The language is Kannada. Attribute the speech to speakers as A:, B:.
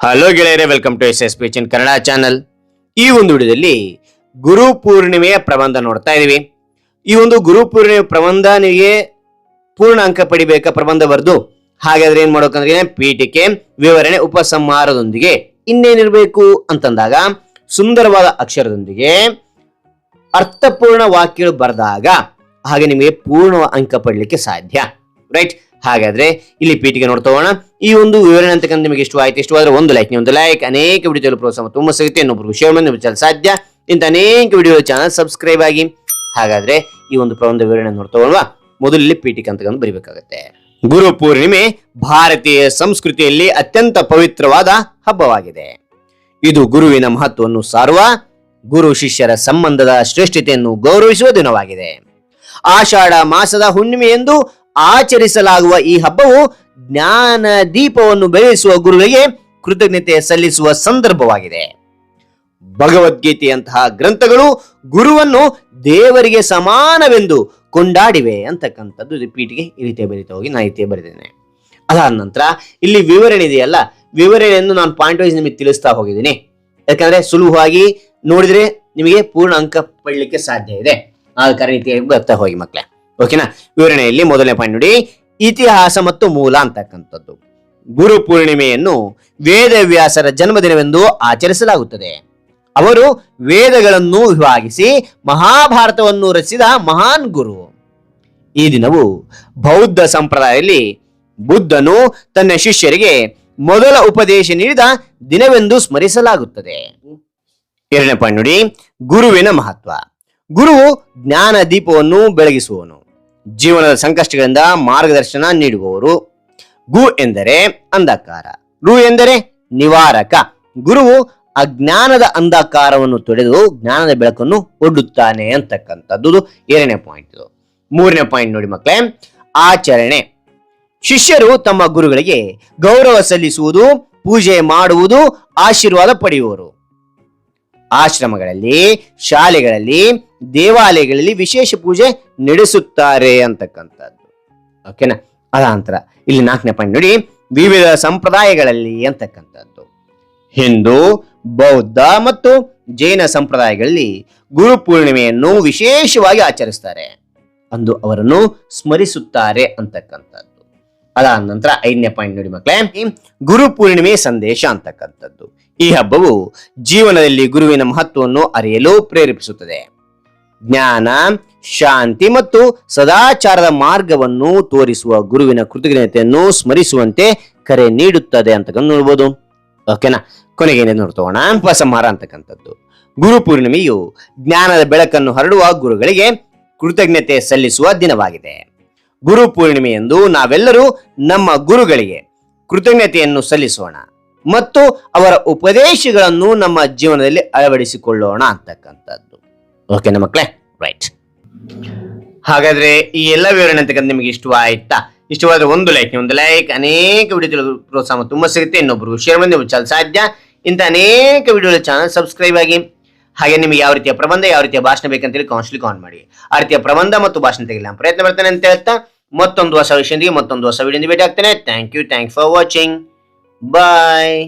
A: ಹಲೋ ಗೆಳೆಯರೆ welcome to S S P Chin Kannada channel ಈ ಒಂದು ವಿಡಿಯೋದಲ್ಲಿ ಗುರು ಪೂರ್ಣಿಮೆಯ ಪ್ರಬಂಧ ನೋಡ್ತಾ ಇದೀವಿ ಈ ಒಂದು ಗುರು ಪೂರ್ಣಿಮೆ ಪ್ರಬಂಧ ನಿಮಗೆ ಪೂರ್ಣ ಅಂಕ ಪಡಿಬೇಕಾ? ಪ್ರಬಂಧ ಬರೆದು ಹಾಗಾದ್ರೆ ಏನ್ ಮಾಡ್ಬೇಕಂದ್ರೆ ಪೀಠಿಕೆ, ವಿವರಣೆ, ಉಪಸಂಹಾರದೊಂದಿಗೆ ಇನ್ನೇನಿರ್ಬೇಕು ಅಂತಂದಾಗ ಸುಂದರವಾದ ಅಕ್ಷರದೊಂದಿಗೆ ಅರ್ಥಪೂರ್ಣ ವಾಕ್ಯಗಳು ಬರೆದಾಗ ಹಾಗೆ ನಿಮಗೆ ಪೂರ್ಣ ಅಂಕ ಪಡಲಿಕ್ಕೆ ಸಾಧ್ಯ. ರೈಟ್ ಹಾಗಾದ್ರೆ ಇಲ್ಲಿ ಪೀಠಿಗೆ ನೋಡ್ತೋಣ ಈ ಒಂದು ವಿವರಣೆ ಅಂತಕ್ಕಂಥ ನಿಮಗೆ ಇಷ್ಟ ಆಯ್ತು ಇಷ್ಟವಾದ್ರೆ ಒಂದು ಲೈಕ್ ಒಂದು ಲೈಕ್ ಅನೇಕ ವಿಡಿಯೋ ಪ್ರೋತ್ಸಾಹ ತುಂಬ ಸಿಗುತ್ತೆ. ಇನ್ನೊಬ್ಬರು ಮಾಡಿ ನಿಮ್ಮ ಸಾಧ್ಯ. ಇಂಥ ಅನೇಕ ವಿಡಿಯೋ ಚಾನಲ್ ಸಬ್ಸ್ಕ್ರೈಬ್ ಆಗಿ. ಹಾಗಾದ್ರೆ ಈ ಒಂದು ಪ್ರಬಂಧ ವಿವರಣೆ ನೋಡ್ತಾ ಹೋಗೋಣ ಮೊದಲು ಇಲ್ಲಿ ಪೀಠಿಕೆ ಅಂತಕ್ಕಂಥ ಬರೀಬೇಕಾಗತ್ತೆ. ಗುರು ಪೂರ್ಣಿಮೆ ಭಾರತೀಯ ಸಂಸ್ಕೃತಿಯಲ್ಲಿ ಅತ್ಯಂತ ಪವಿತ್ರವಾದ ಹಬ್ಬವಾಗಿದೆ. ಇದು ಗುರುವಿನ ಮಹತ್ವವನ್ನು ಸಾರುವ ಗುರು ಶಿಷ್ಯರ ಸಂಬಂಧದ ಶ್ರೇಷ್ಠತೆಯನ್ನು ಗೌರವಿಸುವ ದಿನವಾಗಿದೆ. ಆಷಾಢ ಮಾಸದ ಹುಣ್ಣಿಮೆ ಎಂದು ಆಚರಿಸಲಾಗುವ ಈ ಹಬ್ಬವು ಜ್ಞಾನ ದೀಪವನ್ನು ಬೆಳೆಸುವ ಗುರುವಿಗೆ ಕೃತಜ್ಞತೆ ಸಲ್ಲಿಸುವ ಸಂದರ್ಭವಾಗಿದೆ. ಭಗವದ್ಗೀತೆಯಂತಹ ಗ್ರಂಥಗಳು ಗುರುವನ್ನು ದೇವರಿಗೆ ಸಮಾನವೆಂದು ಕೊಂಡಾಡಿವೆ ಅಂತಕ್ಕಂಥದ್ದು ರಿಪೀಟ್ಗೆ ಈ ರೀತಿಯ ಬರೀತಾ ಹೋಗಿ ನಾ ರೀತಿಯ ಬರೆದಿದ್ದೇನೆ. ಅದಾದ ನಂತರ ಇಲ್ಲಿ ವಿವರಣೆ ಇದೆಯಲ್ಲ? ವಿವರಣೆಯನ್ನು ನಾನು ಪಾಯಿಂಟ್ ವೈಸ್ ನಿಮಗೆ ತಿಳಿಸ್ತಾ ಹೋಗಿದ್ದೀನಿ. ಯಾಕಂದ್ರೆ ಸುಲಭವಾಗಿ ನೋಡಿದ್ರೆ ನಿಮಗೆ ಪೂರ್ಣ ಅಂಕ ಪಡಲಿಕ್ಕೆ ಸಾಧ್ಯ ಇದೆ. ಆದ ಕಾರಣ ಬರ್ತಾ ಹೋಗಿ ಮಕ್ಕಳೇ ಓಕೆನಾ ವಿವರಣೆಯಲ್ಲಿ ಮೊದಲನೇ ಪಾಯಿಂಟ್ ನೋಡಿ. ಇತಿಹಾಸ ಮತ್ತು ಮೂಲ ಅಂತಕ್ಕಂಥದ್ದು. ಗುರು ಪೂರ್ಣಿಮೆಯನ್ನು ವೇದವ್ಯಾಸರ ಜನ್ಮದಿನವೆಂದು ಆಚರಿಸಲಾಗುತ್ತದೆ. ಅವರು ವೇದಗಳನ್ನು ವಿಭಾಗಿಸಿ ಮಹಾಭಾರತವನ್ನು ರಚಿಸಿದ ಮಹಾನ್ ಗುರು. ಈ ದಿನವು ಬೌದ್ಧ ಸಂಪ್ರದಾಯದಲ್ಲಿ ಬುದ್ಧನು ತನ್ನ ಶಿಷ್ಯರಿಗೆ ಮೊದಲ ಉಪದೇಶ ನೀಡಿದ ದಿನವೆಂದು ಸ್ಮರಿಸಲಾಗುತ್ತದೆ. ಎರಡನೇ ಪಾಯಿಂಟ್ ನೋಡಿ. ಗುರುವಿನ ಮಹತ್ವ. ಗುರುವು ಜ್ಞಾನ ದೀಪವನ್ನು ಬೆಳಗಿಸುವವನು ಜೀವನದ ಸಂಕಷ್ಟಗಳಿಂದ ಮಾರ್ಗದರ್ಶನ ನೀಡುವವರು. ಗು ಎಂದರೆ ಅಂಧಕಾರ. ರು ಎಂದರೆ ನಿವಾರಕ. ಗುರುವು ಅಜ್ಞಾನದ ಅಂಧಕಾರವನ್ನು ತೊಡೆದು ಜ್ಞಾನದ ಬೆಳಕನ್ನು ಒಡ್ಡುತ್ತಾನೆ ಅಂತಕ್ಕಂಥದ್ದು ಎರಡನೇ ಪಾಯಿಂಟ್ ಇದು. ಮೂರನೇ ಪಾಯಿಂಟ್ ನೋಡಿ ಮಕ್ಕಳೇ. ಆಚರಣೆ. ಶಿಷ್ಯರು ತಮ್ಮ ಗುರುಗಳಿಗೆ ಗೌರವ ಸಲ್ಲಿಸುವುದು, ಪೂಜೆ ಮಾಡುವುದು, ಆಶೀರ್ವಾದ ಪಡೆಯುವರು. ಆಶ್ರಮಗಳಲ್ಲಿ, ಶಾಲೆಗಳಲ್ಲಿ, ದೇವಾಲಯಗಳಲ್ಲಿ ವಿಶೇಷ ಪೂಜೆ ನಡೆಸುತ್ತಾರೆ ಅಂತಕ್ಕಂಥದ್ದು. ಓಕೆನಾ ಅದ ನಂತರ ಇಲ್ಲಿ ನಾಲ್ಕನೇ ಪಾಯಿಂಟ್ ನೋಡಿ, ವಿವಿಧ ಸಂಪ್ರದಾಯಗಳಲ್ಲಿ ಅಂತಕ್ಕಂಥದ್ದು. ಹಿಂದೂ, ಬೌದ್ಧ ಮತ್ತು ಜೈನ ಸಂಪ್ರದಾಯಗಳಲ್ಲಿ ಗುರು ಪೂರ್ಣಿಮೆಯನ್ನು ವಿಶೇಷವಾಗಿ ಆಚರಿಸ್ತಾರೆ. ಅಂದು ಅವರನ್ನು ಸ್ಮರಿಸುತ್ತಾರೆ ಅಂತಕ್ಕಂಥದ್ದು. ಅದಾದ ನಂತರ ಐದನೇ ಪಾಯಿಂಟ್ ನೋಡಿ ಮಕ್ಕಳೇ ಗುರು ಪೂರ್ಣಿಮೆ ಸಂದೇಶ ಅಂತಕ್ಕಂಥದ್ದು. ಈ ಹಬ್ಬವು ಜೀವನದಲ್ಲಿ ಗುರುವಿನ ಮಹತ್ವವನ್ನು ಅರಿಯಲು ಪ್ರೇರೇಪಿಸುತ್ತದೆ. ಜ್ಞಾನ, ಶಾಂತಿ ಮತ್ತು ಸದಾಚಾರದ ಮಾರ್ಗವನ್ನು ತೋರಿಸುವ ಗುರುವಿನ ಕೃತಜ್ಞತೆಯನ್ನು ಸ್ಮರಿಸುವಂತೆ ಕರೆ ನೀಡುತ್ತದೆ ಅಂತ ನೋಡ್ಬೋದು. ಓಕೆನಾ ಕೊನೆಗೆ ನೋಡ್ತೋಣ ಉಪಸಂಹಾರ ಅಂತಕ್ಕಂಥದ್ದು. ಗುರು ಪೂರ್ಣಿಮೆಯು ಜ್ಞಾನದ ಬೆಳಕನ್ನು ಹರಡುವ ಗುರುಗಳಿಗೆ ಕೃತಜ್ಞತೆ ಸಲ್ಲಿಸುವ ದಿನವಾಗಿದೆ. ಗುರು ಪೂರ್ಣಿಮೆಯಂದು ನಾವೆಲ್ಲರೂ ನಮ್ಮ ಗುರುಗಳಿಗೆ ಕೃತಜ್ಞತೆಯನ್ನು ಸಲ್ಲಿಸೋಣ ಮತ್ತು ಅವರ ಉಪದೇಶಗಳನ್ನು ನಮ್ಮ ಜೀವನದಲ್ಲಿ ಅಳವಡಿಸಿಕೊಳ್ಳೋಣ ಅಂತಕ್ಕಂಥದ್ದು. ನಮ್ಮ ಮಕ್ಕಳೇ ರೈಟ್ ಹಾಗಾದ್ರೆ ಈ ಎಲ್ಲ ವಿವರಣೆ ಅಂತಕ್ಕಂಥ ನಿಮಗೆ ಇಷ್ಟವಾಯ್ತಾ ಇಷ್ಟವಾದ್ರೆ ಒಂದು ಲೈಕ್ ಒಂದು ಲೈಕ್ ಅನೇಕ ವಿಡಿಯೋ ಪ್ರೋತ್ಸಾಹ ತುಂಬಾ ಸಿಗುತ್ತೆ. ಇನ್ನೊಬ್ಬರು ಶೇರ್ ಮಾಡಿ ನೀವು ಸಾಧ್ಯ. ಇಂಥ ಅನೇಕ ವಿಡಿಯೋ ಚಾನಲ್ ಸಬ್ಸ್ಕ್ರೈಬ್ ಆಗಿ ಹಾಗೆ ನಿಮಗೆ ಯಾವ ರೀತಿಯ ಪ್ರಬಂಧ, ಯಾವ ರೀತಿಯ ಭಾಷಣ ಬೇಕಂತೇಳಿ ಕೌನ್ಸಿಲಿಂಗ್ ಆನ್ ಮಾಡಿ. ಆ ರೀತಿಯ ಪ್ರಬಂಧ ಮತ್ತು ಭಾಷಣ ತೆಗೆಲ್ಲ ಪ್ರಯತ್ನ ಮಾಡ್ತೇನೆ ಅಂತ ಹೇಳ್ತಾ, ಮತ್ತೊಂದು ಹೊಸ ವಿಷಯದೊಂದಿಗೆ ಮತ್ತೊಂದು ಹೊಸ ವಿಡಿಯೋ ಭೇಟಿ ಆಗ್ತೇನೆ thank you thank for watching bye